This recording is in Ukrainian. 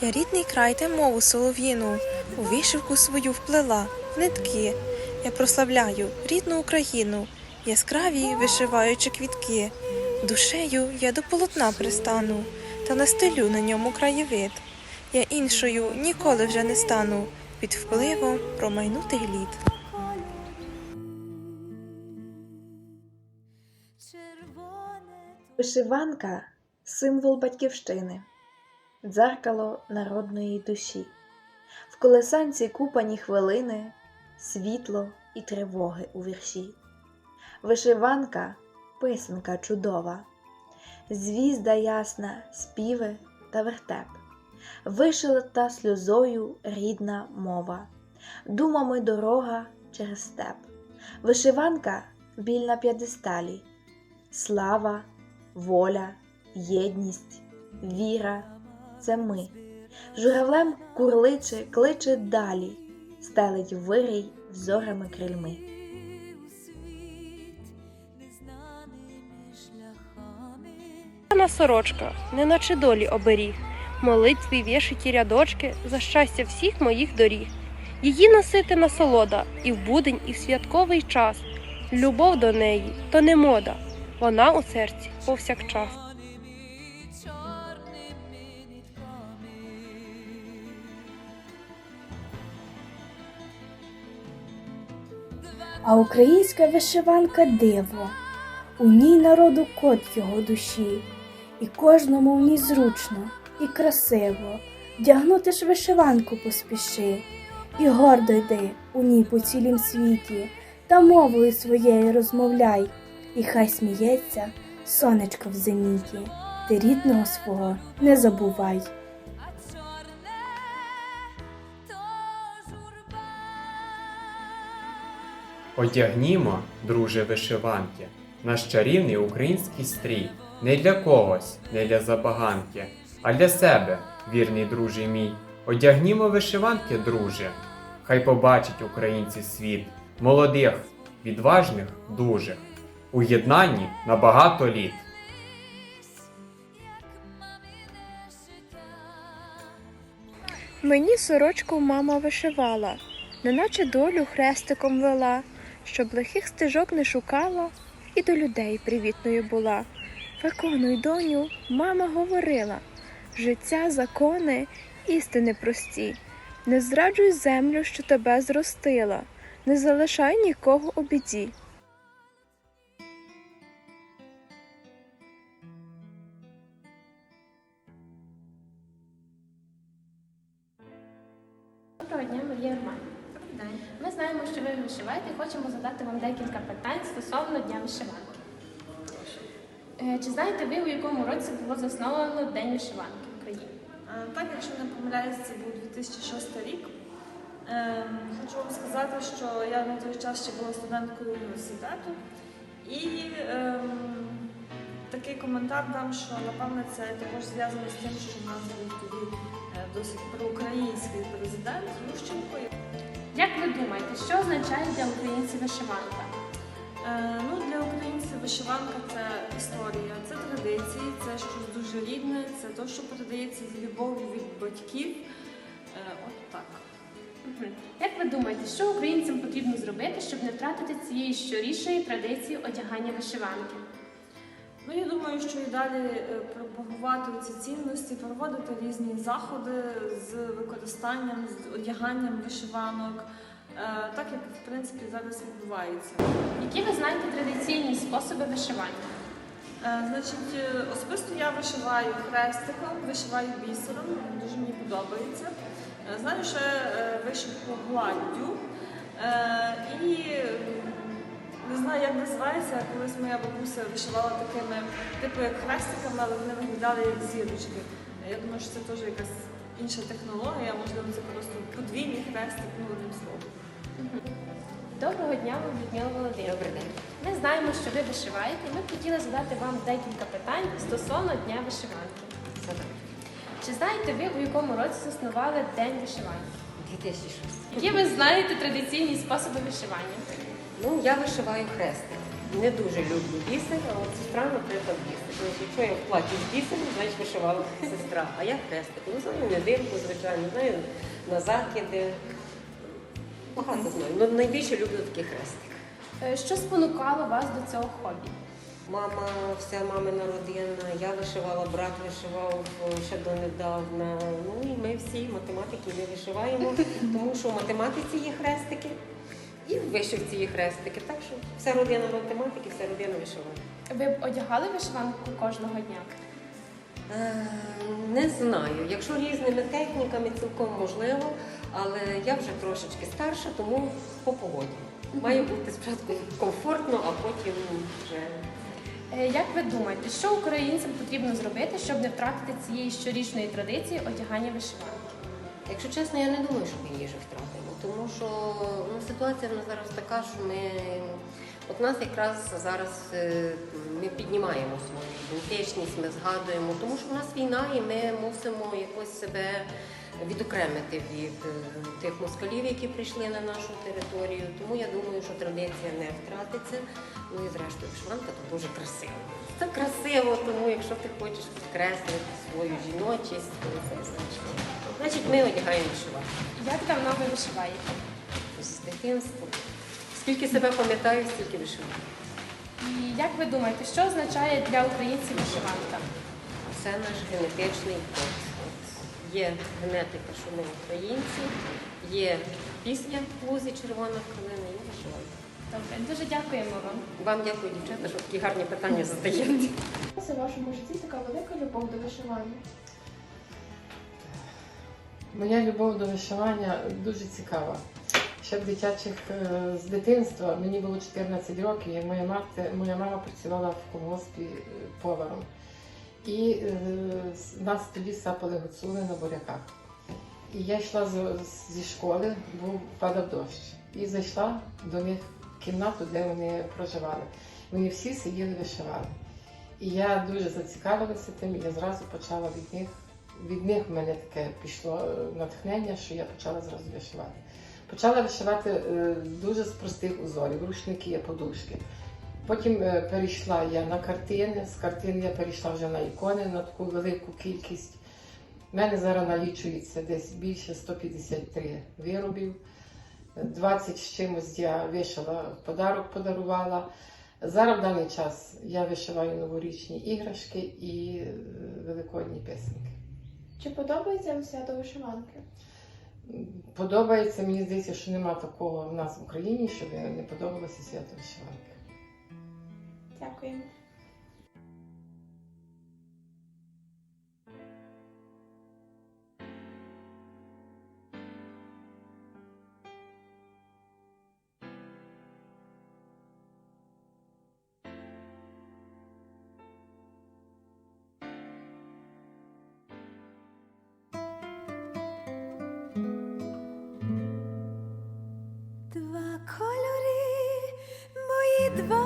Я рідний край та мову солов'їну, у вишивку свою вплела в нитки. Я прославляю рідну Україну, яскраві вишиваючи квітки. Душею я до полотна пристану, та настелю на ньому краєвид. Я іншою ніколи вже не стану під впливом промайнутих літ. Вишиванка символ батьківщини, дзеркало народної душі. В колесанці купані хвилини, світло і тривоги у вірші. Вишиванка писанка чудова, звізда ясна, співи та вертеп, вишилата сльозою рідна мова, думами дорога через степ. Вишиванка біль на п'єдесталі, слава, воля, єдність, віра це ми. Журавлем курличе, кличе далі, стелить вирій взорами крильми. На сорочка, неначе долі оберіг, молитві вішиті рядочки за щастя всіх моїх доріг. Її носити насолода і в будень, і в святковий час. Любов до неї то не мода, вона у серці повсякчас. А українська вишиванка диво, у ній народу код його душі, і кожному в ній зручно і красиво, вдягнути ж вишиванку поспіши, і гордо йди у ній по цілім світі, та мовою своєю розмовляй, і хай сміється сонечко в зеніті, ти рідного свого не забувай. Одягнімо, друже вишиванки, наш чарівний український стрій, не для когось, не для забаганки, а для себе, вірний друже мій. Одягнімо вишиванки, друже, хай побачить українці світ, молодих, відважних, дужих, у єднанні на багато літ. Мені сорочку мама вишивала, неначе долю хрестиком вела, щоб лихих стежок не шукала і до людей привітною була. Виконуй, доню, мама говорила, життя, закони, істини прості. Не зраджуй землю, що тебе зростила, не залишай нікого у біді. Вам декілька питань стосовно Дня вишиванки. Е, Чи знаєте ви, у якому році було засновано День вишиванки в Україні? Е, Так, якщо не помиляюсь, це був 2006 рік. Ем, Хочу вам сказати, що я на той час ще була студенткою університету. І ем, такий коментар дам, що напевне це також зв'язано з тим, що в нас був тоді е, досить проукраїнський президент Ющенко. Як ви думаєте, що означає для українців вишиванка? Е, Ну, для українців вишиванка це історія, це традиції, це щось дуже рідне, це те, що передається з любов'ю від батьків. Е, От так. Як ви думаєте, що українцям потрібно зробити, щоб не втратити цієї щорічної традиції одягання вишиванки? Ну, я думаю, що і далі е, пропагувати ці цінності, проводити різні заходи з використанням, з одяганням вишиванок, е, так як в принципі зараз відбувається. Які ви знаєте традиційні способи вишивання? Е, Значить, особисто я вишиваю хрестиком, вишиваю бісером, дуже мені подобається. Знаю ще вишивку гладдю. І не знаю, як називається, колись моя бабуся вишивала такими, типу як хрестиками, але вони виглядали як зірочки. Я думаю, що це теж якась інша технологія, можливо, це просто подвійний хрестик, ну одним словом. Доброго дня вам, Людмила Володимирівна. Ми знаємо, що ви вишиваєте, і ми б хотіли задати вам декілька питань стосовно Дня вишиванки. Чи знаєте ви, у якому році заснували День вишиванки? 2006. Які ви знаєте традиційні способи вишивання? Ну, я вишиваю хрестик. Не дуже люблю бісер, а от сестра, наприклад, бісер. Якщо я в платі з бісером, значить вишивала сестра. А я хрестик. Ну, знаю недивку, звичайно, знаю на закиди. Багато знаю. Ну, найбільше люблю такий хрестик. Е, Що спонукало вас до цього хобі? Мама, вся мамина родина, я вишивала, брат вишивав ще донедавна. Ну і ми всі математики не вишиваємо, тому що в математиці є хрестики і в вишивці є хрестики. Так що вся родина математики, вся родина вишиває. Ви б одягали вишиванку кожного дня? Е, Не знаю. Якщо різними техніками, цілком можливо, але я вже трошечки старша, тому по погоді. Має бути спочатку комфортно, а потім вже. Е, Як ви думаєте, що українцям потрібно зробити, щоб не втратити цієї щорічної традиції одягання вишиванки? Якщо чесно, я не думаю, що ми її вже втратимо, тому що ну, ситуація в нас зараз така, що ми. От нас якраз зараз е, ми піднімаємо свою ідентичність, ми згадуємо, тому що в нас війна і ми мусимо якось себе відокремити від е, тих москалів, які прийшли на нашу територію. Тому я думаю, що традиція не втратиться. Ну і зрештою, вишиванка то дуже красиво. Це красиво, тому якщо ти хочеш підкреслити свою жіночість, то це значить. Значить, ми одягаємо вишиванку Як давно ви вишиваєте? з дитинства. Скільки себе пам'ятаю, стільки вишиваю. І як ви думаєте, що означає для українців вишиванка? Це наш генетичний код. Є генетика, що ми українці, є пісня в лузі червона калина, є вишиванка. Добре, дуже дякуємо вам. Вам дякую, дівчата, що такі гарні питання задаєте. Це в вашому житті така велика любов до вишивання. Моя любов до вишивання дуже цікава. Ще в дитячих е, з дитинства мені було 14 років, і моя мати, моя мама працювала в колгоспі е, поваром. І е, нас тоді сапали гуцули на буряках. І я йшла з- зі школи, був падав дощ. І зайшла до них в кімнату, де вони проживали. Вони всі сиділи вишивали. І я дуже зацікавилася тим, і я зразу почала від них від них в мене таке пішло е, натхнення, що я почала зразу вишивати. Почала вишивати е, дуже з простих узорів, рушники, подушки. Потім е, перейшла я на картини, з картин я перейшла вже на ікони, на таку велику кількість. У мене зараз налічується десь більше 153 виробів. 20 з чимось я вишила, подарок подарувала. Зараз в даний час я вишиваю новорічні іграшки і е, великодні писанки. Чи подобається вам свято вишиванки? Подобається, мені здається, що нема такого в нас в Україні, щоб не подобалося свято вишиванки. Дякуємо. Два кольори, мої два